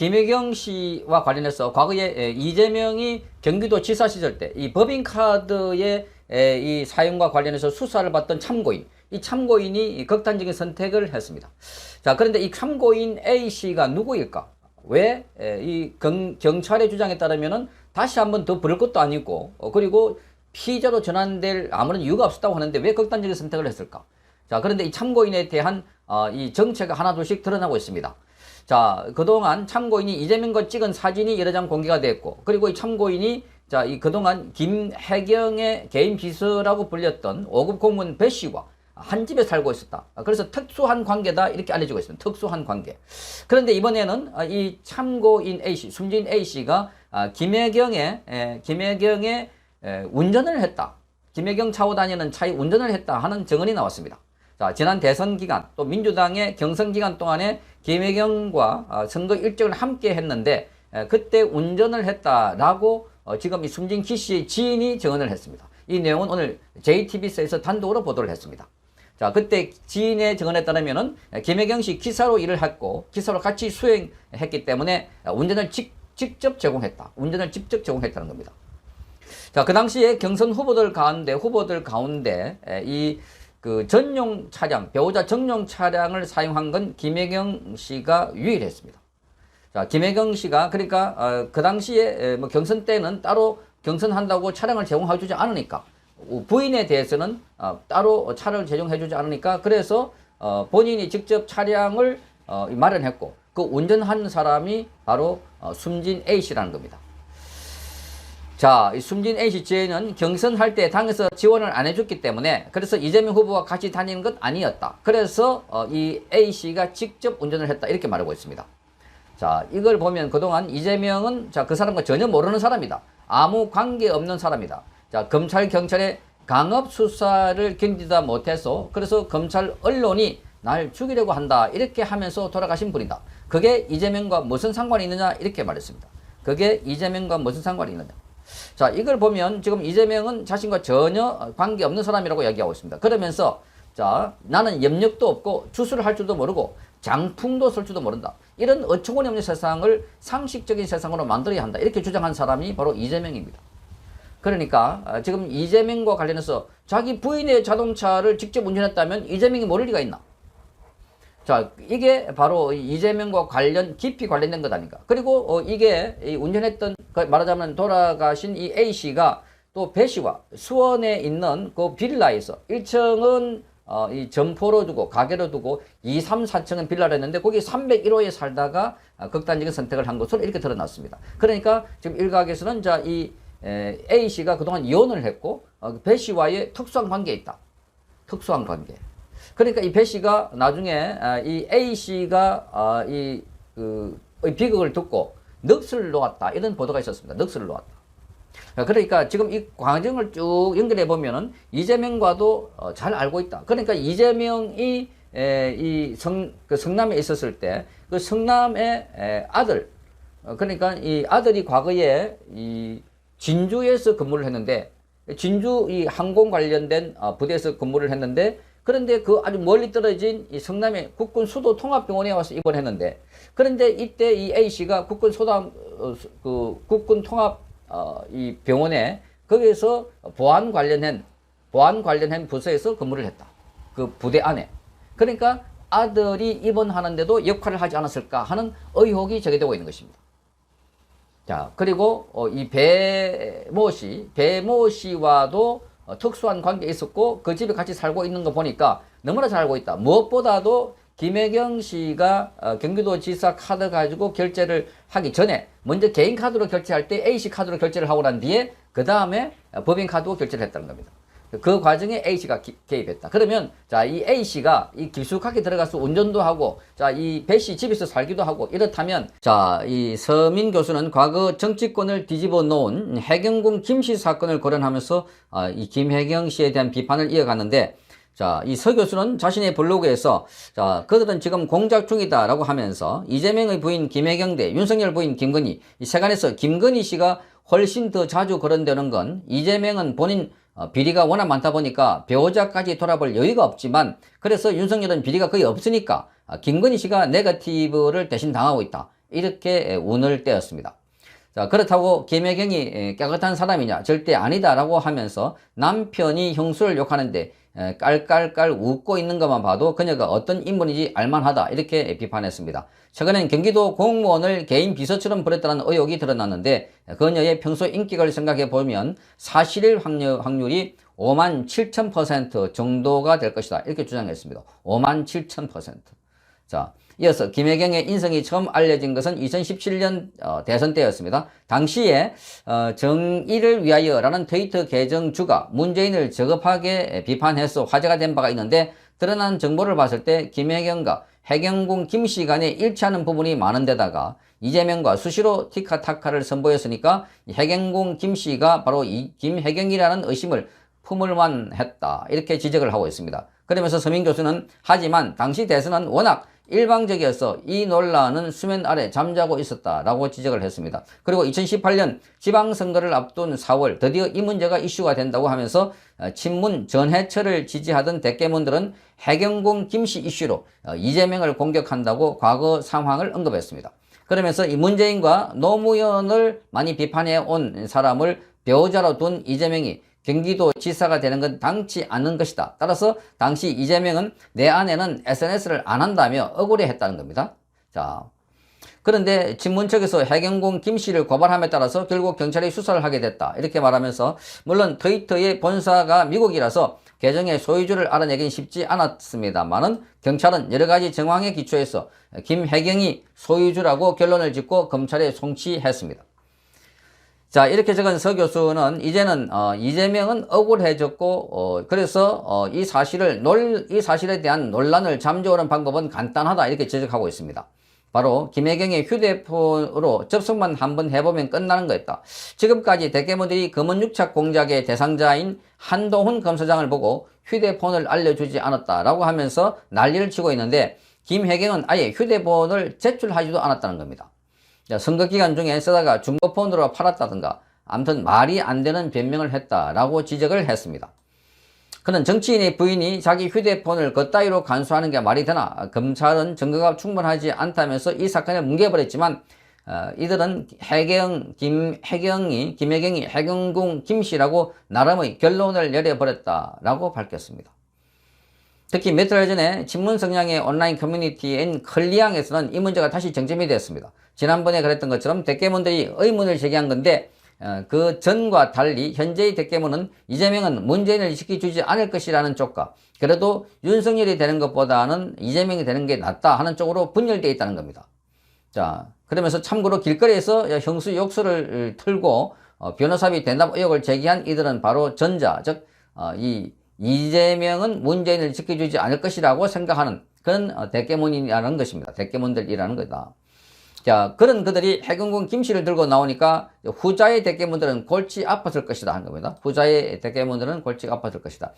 김혜경 씨와 관련해서 과거에 에, 이재명이 경기도 지사 시절 때 이 법인카드의 에, 이 사용과 관련해서 수사를 받던 참고인, 이 참고인이 이 극단적인 선택을 했습니다. 자, 그런데 이 참고인 A 씨가 누구일까? 왜 이 경찰의 주장에 따르면은 다시 한번 더 부를 것도 아니고 어, 그리고 피의자로 전환될 아무런 이유가 없었다고 하는데 왜 극단적인 선택을 했을까? 자, 그런데 이 참고인에 대한 어, 이 정체가 하나둘씩 드러나고 있습니다. 자, 그동안 참고인이 이재명과 찍은 사진이 여러 장 공개가 됐고, 그리고 이 참고인이 자, 이 그동안 김혜경의 개인 비서라고 불렸던 5급 공무원 배 씨와 한 집에 살고 있었다. 그래서 특수한 관계다 이렇게 알려지고 있습니다. 특수한 관계. 그런데 이번에는 아, 이 참고인 A 씨, 숨진 A 씨가 아, 김혜경의 에, 김혜경의 에, 운전을 했다. 김혜경 차고 다니는 차에 운전을 했다 하는 증언이 나왔습니다. 자, 지난 대선 기간 또 민주당의 경선 기간 동안에 김혜경과 아, 선거 일정을 함께 했는데 에, 그때 운전을 했다라고 어, 지금 이 숨진 기 씨의 지인이 증언을 했습니다. 이 내용은 오늘 JTBC에서 단독으로 보도를 했습니다. 자, 그때 지인의 증언에 따르면은 김혜경 씨 기사로 일을 했고 기사로 같이 수행했기 때문에 운전을 직, 직접 제공했다. 운전을 직접 제공했다는 겁니다. 자, 그 당시에 경선 후보들 가운데 후보들 가운데 이 그 전용 차량, 배우자 전용 차량을 사용한 건 김혜경 씨가 유일했습니다. 자, 김혜경 씨가 그러니까 어, 그 당시에 뭐 경선 때는 따로 경선한다고 차량을 제공해 주지 않으니까 부인에 대해서는 어, 따로 차를 제공해 주지 않으니까 그래서 어, 본인이 직접 차량을 어, 마련했고 그 운전한 사람이 바로 어, 숨진 A 씨라는 겁니다. 자, 이 숨진 지혜는 경선할 때 당에서 지원을 안 해줬기 때문에 그래서 이재명 후보와 같이 다니는 것 아니었다. 그래서 어, 이 A씨가 직접 운전을 했다. 이렇게 말하고 있습니다. 자, 이걸 보면 그동안 이재명은 자, 그 사람과 전혀 모르는 사람이다. 아무 관계 없는 사람이다. 자, 검찰, 경찰의 강압 수사를 견디다 못해서 그래서 검찰 언론이 날 죽이려고 한다. 이렇게 하면서 돌아가신 분이다. 그게 이재명과 무슨 상관이 있느냐? 이렇게 말했습니다. 그게 이재명과 무슨 상관이 있느냐? 자, 이걸 보면 지금 이재명은 자신과 전혀 관계 없는 사람이라고 이야기하고 있습니다. 그러면서 자, 나는 염력도 없고 주술을 할 줄도 모르고 장풍도 쓸 줄도 모른다. 이런 어처구니 없는 세상을 상식적인 세상으로 만들어야 한다. 이렇게 주장한 사람이 바로 이재명입니다. 그러니까 아, 지금 이재명과 관련해서 자기 부인의 자동차를 직접 운전했다면 이재명이 모를 리가 있나? 자, 이게 바로 이재명과 관련 깊이 관련된 것 아닌가. 그리고 어, 이게 운전했던 그 말하자면 돌아가신 이 A 씨가 또 배 씨와 수원에 있는 그 빌라에서 1층은 어, 이 점포로 두고 가게로 두고 2, 3, 4층은 빌라를 했는데 거기 301호에 살다가 어, 극단적인 선택을 한 것으로 이렇게 드러났습니다. 그러니까 지금 일각에서는 자, 이 에, A 씨가 그동안 이혼을 했고 어, 배 씨와의 특수한 관계에 있다. 특수한 관계. 그러니까 이 배 씨가 나중에 아, 이 A 씨가 아, 이그 비극을 듣고 넋을 놓았다 이런 보도가 있었습니다. 넋을 놓았다. 그러니까 지금 이 과정을 쭉 연결해 보면은 이재명과도 어, 잘 알고 있다. 그러니까 이재명이 이 성, 그 성남에 있었을 때 그 성남의 에, 아들, 어, 그러니까 이 아들이 과거에 이 진주에서 근무를 했는데 진주 이 항공 관련된 어, 부대에서 근무를 했는데 그런데 그 아주 멀리 떨어진 이 성남의 국군 수도 통합병원에 와서 입원했는데 그런데 이때 이 A 씨가 국군 소담 어, 그 국군 통합 어, 이 병원에 거기에서 보안 관련한 보안 관련한 부서에서 근무를 했다. 그 부대 안에. 그러니까 아들이 입원하는데도 역할을 하지 않았을까 하는 의혹이 제기되고 있는 것입니다. 자, 그리고 어, 이 배모 씨, 배모 씨와도 어, 특수한 관계에 있었고 그 집에 같이 살고 있는 거 보니까 너무나 잘 알고 있다. 무엇보다도 김혜경 씨가 어, 경기도지사 카드 가지고 결제를 하기 전에 먼저 개인 카드로 결제할 때 A씨 카드로 결제를 하고 난 뒤에 그 다음에 법인 카드로 결제를 했다는 겁니다. 그 과정에 A씨가 기, 개입했다. 그러면 자, 이 A씨가 이 깊숙하게 들어가서 운전도 하고 자, 이 배씨 집에서 살기도 하고 이렇다면 자, 이 서민 교수는 과거 정치권을 뒤집어 놓은 해경군 김씨 사건을 거론하면서 아, 이 김혜경 씨에 대한 비판을 이어갔는데 자, 이 서 교수는 자신의 블로그에서 자, 그들은 지금 공작 중이다라고 하면서 이재명의 부인 김혜경 대 윤석열 부인 김건희 이 세간에서 김건희 씨가 훨씬 더 자주 거론되는 건 이재명은 본인 어, 비리가 워낙 많다 보니까 배우자까지 돌아볼 여유가 없지만 그래서 윤석열은 비리가 거의 없으니까 아, 김건희 씨가 네거티브를 대신 당하고 있다. 이렇게 운을 떼었습니다. 자, 그렇다고 김혜경이 깨끗한 사람이냐? 절대 아니다라고 하면서 남편이 형수를 욕하는데 깔깔깔 웃고 있는 것만 봐도 그녀가 어떤 인물인지 알만하다 이렇게 비판했습니다. 최근엔 경기도 공무원을 개인 비서처럼 부렸다는 의혹이 드러났는데 그녀의 평소 인기를 생각해 보면 사실일 확률, 확률이 5만 7천 퍼센트 정도가 될 것이다 이렇게 주장했습니다. 5만 7천 퍼센트. 자, 이어서 김혜경의 인성이 처음 알려진 것은 2017년 어, 대선 때였습니다. 당시에 어, 정의를 위하여라는 트위터 계정 주가 문재인을 저급하게 비판해서 화제가 된 바가 있는데 드러난 정보를 봤을 때 김혜경과 해경군 김씨 간에 일치하는 부분이 많은데다가 이재명과 수시로 티카타카를 선보였으니까 해경군 김씨가 바로 이 김혜경이라는 의심을 품을만 했다. 이렇게 지적을 하고 있습니다. 그러면서 서민 교수는 하지만 당시 대선은 워낙 일방적이어서 이 논란은 수면 아래 잠자고 있었다라고 지적을 했습니다. 그리고 2018년 지방선거를 앞둔 4월 드디어 이 문제가 이슈가 된다고 하면서 어, 친문 전해철을 지지하던 대깨문들은 해경공 김씨 이슈로 어, 이재명을 공격한다고 과거 상황을 언급했습니다. 그러면서 이 문재인과 노무현을 많이 비판해 온 사람을 배우자로 둔 이재명이 경기도 지사가 되는 건 당치 않는 것이다. 따라서 당시 이재명은 내 아내는 SNS를 안 한다며 억울해 했다는 겁니다. 자. 그런데 친문 측에서 해경공 김 씨를 고발함에 따라서 결국 경찰이 수사를 하게 됐다. 이렇게 말하면서 물론 트위터의 본사가 미국이라서 계정의 소유주를 알아내긴 쉽지 않았습니다만은 경찰은 여러 가지 정황에 기초해서 김혜경이 소유주라고 결론을 짓고 검찰에 송치했습니다. 자, 이렇게 적은 서 교수는 이제는 어, 이재명은 억울해졌고 어, 그래서 어, 이 사실을 논, 이 사실에 대한 논란을 잠재우는 방법은 간단하다 이렇게 지적하고 있습니다. 바로 김혜경의 휴대폰으로 접속만 한번 해보면 끝나는 거였다. 지금까지 대개모들이 검은육착 공작의 대상자인 한동훈 검사장을 보고 휴대폰을 알려주지 않았다라고 하면서 난리를 치고 있는데 김혜경은 아예 휴대폰을 제출하지도 않았다는 겁니다. 선거 기간 중에 쓰다가 중고폰으로 팔았다든가 아무튼 말이 안 되는 변명을 했다라고 지적을 했습니다. 그는 정치인의 부인이 자기 휴대폰을 그따위로 간수하는 게 말이 되나 검찰은 증거가 충분하지 않다면서 이 사건을 뭉개버렸지만 어, 이들은 해경 김해경이 김해경이 해경궁 김씨라고 나름의 결론을 내려버렸다라고 밝혔습니다. 특히 몇 달 전에 친문 성향의 온라인 커뮤니티인 클리앙에서는 이 문제가 다시 정점이 되었습니다. 지난번에 그랬던 것처럼 대깨문들이 의문을 제기한 건데 어, 그 전과 달리 현재의 대깨문은 이재명은 문재인을 지켜주지 않을 것이라는 쪽과 그래도 윤석열이 되는 것보다는 이재명이 되는 게 낫다 하는 쪽으로 분열되어 있다는 겁니다. 자, 그러면서 참고로 길거리에서 형수 욕설을 틀고 어, 변호사비 대납 의혹을 제기한 이들은 바로 전자, 즉, 어, 이 이재명은 문재인을 지켜주지 않을 것이라고 생각하는 그런 어, 대깨문이라는 것입니다. 대깨문들이라는 거다. 자, 그런 그들이 해경군 김씨를 들고 나오니까 후자의 대깨문들은 골치 아팠을 것이다 하는 겁니다. 후자의 대깨문들은 골치 아팠을 것이다.